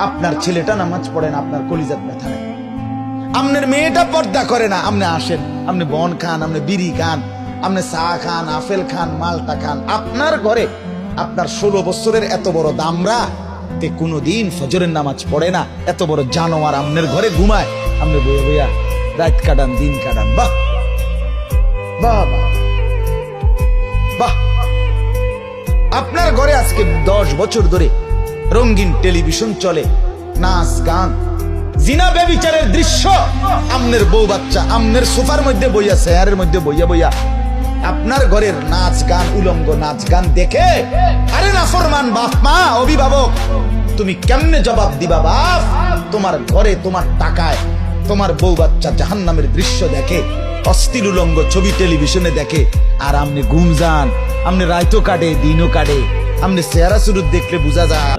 আপনার ছেলেটা নামাজ পড়ে না, আপনার কলিজাত ব্যথা নেই। আপনার মেয়েটা পর্দা করে না আপনি আসেন আপনি বন খান আপনি বিড়ি খান আপনি চা খান, আপেল খান, মালটা খান। আপনার ঘরে আপনার ষোলো বছরের এত বড় দামরা, তে কোনোদিন ফজরের নামাজ পড়ে না, এত বড় জানোয়ার আপনার ঘরে ঘুমায়। আপনি বইয়া বইয়া রাত কাটান, দিন কাটান। বাহ বাহ। বাহ! আপনার ঘরে আজকে দশ বছর ধরে রঙিন টেলিভিশন চলে, নাচ, গান। জিনা বেবিচারের দৃশ্য। আমনের বউ বাচ্চা, আমনের সোফার মধ্যে বইয়া, চেয়ারের মধ্যে বইয়া বইয়া। আপনার ঘরের নাচ, গান, উলঙ্গ নাচ, গান দেখে, আরে নাফরমান বাপ মা, অভিভাবক, তুমি কেমনে জবাব দিবা, বাপ? তোমার ঘরে তোমার টাকায়, তোমার বউ বাচ্চা জাহান্নামের দৃশ্য দেখে, অস্থির উলঙ্গ ছবি টেলিভিশনে দেখে, আর আমনে ঘুম যান আমনে রায়তো কাটে, দিনও কাটে, আমনে চেহারা শুরু দেখলে বোঝা যায়।